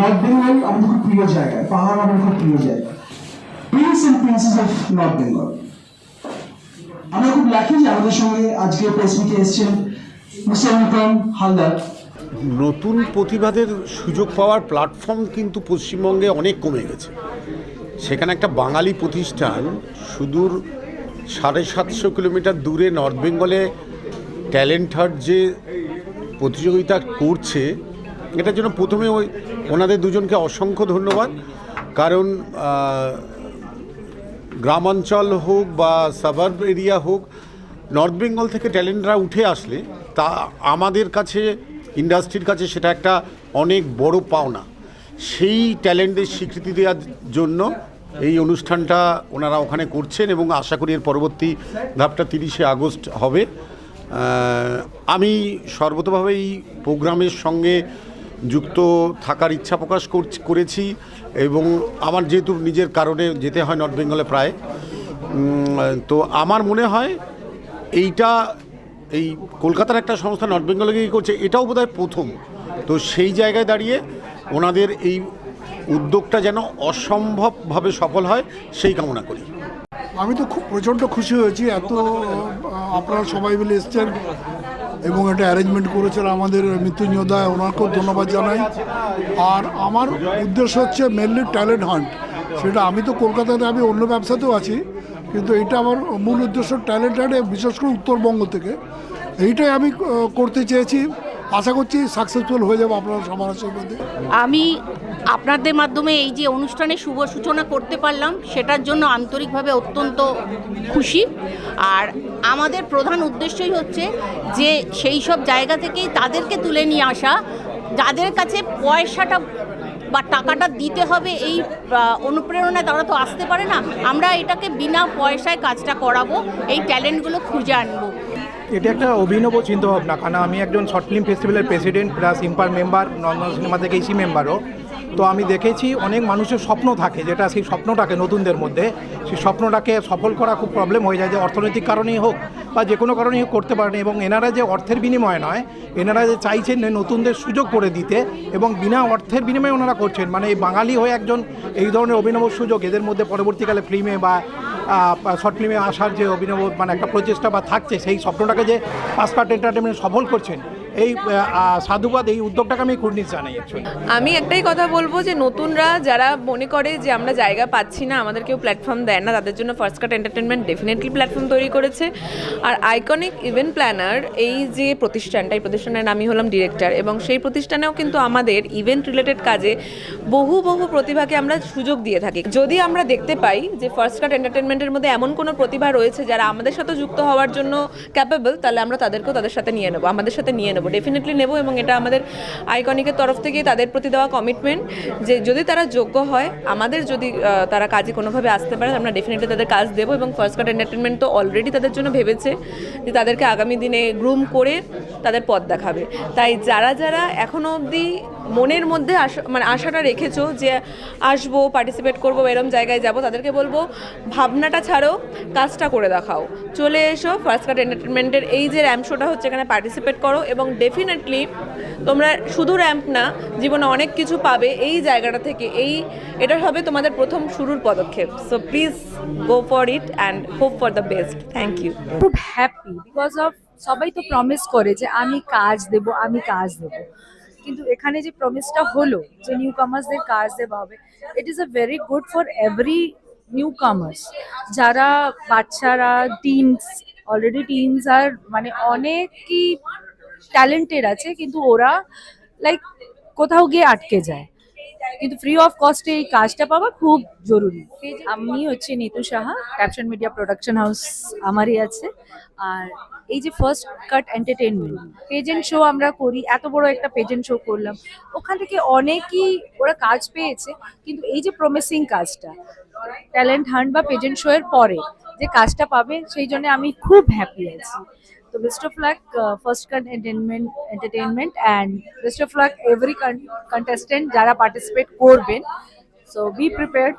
North Bengal আমাদের খুব প্রিয় জায়গা, পাহাড় আমাদের খুব প্রিয় জায়গা। Prince and princess of North Bengal আমরা খুব লাকি যে আমাদের সঙ্গে আজকে প্রেস এসেছেন অনুপম হালদার। নতুন প্রতিবাদের সুযোগ পাওয়ার প্ল্যাটফর্ম কিন্তু পশ্চিমবঙ্গে অনেক কমে গেছে। সেখানে একটা বাঙালি প্রতিষ্ঠান সুদূর সাড়ে সাতশো কিলোমিটার দূরে নর্থ বেঙ্গলে ট্যালেন্ট হার্ট যে প্রতিযোগিতা করছে এটার জন্য প্রথমে ওই ওনাদের দুজনকে অসংখ্য ধন্যবাদ। কারণ গ্রামাঞ্চল হোক বা সাবার্ব এরিয়া হোক নর্থ বেঙ্গল থেকে ট্যালেন্টরা উঠে আসলে তা আমাদের কাছে ইন্ডাস্ট্রির কাছে সেটা একটা অনেক বড় পাওনা। সেই ট্যালেন্টের স্বীকৃতি দেওয়ার জন্য এই অনুষ্ঠানটা ওনারা ওখানে করছেন এবং আশা করি এর পরবর্তী ধাপটা তিরিশে আগস্ট হবে। আমি সর্বতভাবে এই প্রোগ্রামের সঙ্গে যুক্ত থাকার ইচ্ছা প্রকাশ করছি- এবং আমার যেহেতু নিজের কারণে যেতে হয় নর্থ বেঙ্গলে প্রায় তো আমার মনে হয় এইটা, এই কলকাতার একটা সংস্থা নর্থ বেঙ্গলে গিয়ে করছে, এটাও বোধহয় প্রথম। তো সেই জায়গায় দাঁড়িয়ে ওনাদের এই উদ্যোগটা যেন অসম্ভবভাবে সফল হয়, সেই কামনা করি। আমি তো খুব প্রচণ্ড খুশি হয়েছি, এত আপনারা সবাই মিলে এসছেন। এবং এটা অ্যারেঞ্জমেন্ট করেছেন আমাদের মৃত্যুঞ্জয় দা ওনাকেও ধন্যবাদ জানাই। আর আমার উদ্দেশ্য হচ্ছে মেনলি ট্যালেন্ট হান্ট সেটা আমি তো কলকাতাতে, আমি অন্য ব্যবসাতেও আছি, কিন্তু এটা আমার মূল উদ্দেশ্য ট্যালেন্ট হান্ট বিশেষ করে উত্তরবঙ্গ থেকে। এইটাই আমি করতে চেয়েছি। আশা করছি সাকসেসফুল হয়ে যাব আপনারা সবার আশীর্বাদে। আমি আপনাদের মাধ্যমে এই যে অনুষ্ঠানে শুভ সূচনা করতে পারলাম, সেটার জন্য আন্তরিকভাবে অত্যন্ত খুশি। আর আমাদের প্রধান উদ্দেশ্যই হচ্ছে যে সেই সব জায়গা থেকেই তাদেরকে তুলে নিয়ে আসা, যাদের কাছে পয়সাটা বা টাকাটা দিতে হবে এই অনুপ্রেরণায় তারা তো আসতে পারে না। আমরা এটাকে বিনা পয়সায় কাজটা করাবো, এই ট্যালেন্টগুলো খুঁজে আনব। এটা একটা অভিনব চিন্তাভাবনা কারণ আমি একজন short film ফেস্টিভ্যালের president plus IMPA member Nandan cinema থেকে ইসি মেম্বারও তো আমি দেখেছি অনেক মানুষের স্বপ্ন থাকে, যেটা সেই স্বপ্নটাকে নতুনদের মধ্যে, সেই স্বপ্নটাকে সফল করা খুব প্রবলেম হয়ে যায়, যে অর্থনৈতিক কারণেই হোক বা যে কোনো কারণেই হোক করতে পারেন। এবং এনারা যে অর্থের বিনিময়ে নয়, এনারা যে চাইছেন নতুনদের সুযোগ করে দিতে এবং বিনা অর্থের বিনিময়ে ওনারা করছেন। মানে এই বাঙালি হয়ে একজন এই ধরনের অভিনব সুযোগ, এদের মধ্যে পরবর্তীকালে ফিল্মে বা শর্ট ফিল্মে আসার যে অভিনব মানে একটা প্রচেষ্টা বা থাকছে, সেই স্বপ্নটাকে যে পাসকার্ট এন্টারটেনমেন্ট সফল করছেন এই সাধুবাদ, এই উদ্যোগটাকে আমি কুর্নিশ জানাই আমি একটাই কথা বলব যে নতুনরা যারা মনে করে যে আমরা জায়গা পাচ্ছি না, আমাদের কেউ প্ল্যাটফর্ম দেয় না, তাদের জন্য first cut entertainment definitely platform তৈরি করেছে। আর আইকনিক ইভেন্ট প্ল্যানার এই যে প্রতিষ্ঠানটা, এই প্রতিষ্ঠানের আমি হলাম ডিরেক্টর এবং সেই প্রতিষ্ঠানেও কিন্তু আমাদের ইভেন্ট রিলেটেড কাজে বহু বহু প্রতিভাকে আমরা সুযোগ দিয়ে থাকি। যদি আমরা দেখতে পাই যে ফার্স্ট কাট এন্টারটেনমেন্টের মধ্যে এমন কোনো প্রতিভা রয়েছে যারা আমাদের সাথে যুক্ত হওয়ার জন্য ক্যাপেবল তাহলে আমরা তাদেরকেও তাদের সাথে নিয়ে নেব, আমাদের সাথে নিয়ে নেব। ডেফিনেটলি নেব এবং এটা আমাদের আইকনিকের তরফ থেকে তাদের প্রতি দেওয়া কমিটমেন্ট যে যদি তারা যোগ্য হয়, আমাদের যদি তারা কাজে কোনোভাবে আসতে পারে, আমরা ডেফিনেটলি তাদের কাজ দেবো এবং ফার্স্ট কার্ড এন্টারটেনমেন্ট তো অলরেডি তাদের জন্য ভেবেছে যে তাদেরকে আগামী দিনে গ্রুম করে তাদের পথ দেখাবে। তাই যারা যারা এখনও অবধি মনের মধ্যে আশা মানে আশাটা রেখেছো যে আসব পার্টিসিপেট করব এরম জায়গায় যাব, তাদেরকে বলব, ভাবনাটা ছাড়ো, কাজটা করে দেখাও। চলে এসো ফার্স্ট কাট এন্টারটেনমেন্টের এই যে র্যাম্প শোটা হচ্ছে, এখানে পার্টিসিপেট করো এবং ডেফিনেটলি তোমরা শুধু র্যাম্প না, জীবনে অনেক কিছু পাবে এই জায়গাটা থেকে। এই এটা হবে তোমাদের প্রথম শুরুর পদক্ষেপ। So please go for it and hope for the best thank you খুব হ্যাপি বিকজ অফ সবাই তো প্রমিস করে যে আমি কাজ দেব, আমি কাজ দেব। কিন্তু এখানে যে প্রমিসটা হলো যে নিউ কামার্সদের কাজ দেওয়া হবে it is a very good for every newcomers যারা বাচ্চারা টিনস অলরেডি টিনস আর মানে অনেকই ট্যালেন্টেড আছে, কিন্তু ওরা লাইক কোথাও গিয়ে আটকে যায়। কিন্তু ফ্রি অফ কস্টে এই কাজটা পাওয়া খুব জরুরি। আমি হচ্ছে Nitu Saha caption media production house আমারই আছে। আর এই যে first cut entertainment pageant show আমরা করি, এত বড় একটা পেজেন্ট শো করলাম। ওখান থেকে অনেকই ওরা কাজ পেয়েছে, কিন্তু এই যে প্রমিসিং কাজটা ট্যালেন্ট হান্ট বা পেজেন্ট শো এর পরে যে কাজটা পাবে, সেই জন্য আমি খুব হ্যাপি আছি। তো best of luck first cut entertainment entertainment and best of luck every contestant যারা পার্টিসিপেট করবেন সো বি প্রিপেয়ার্ড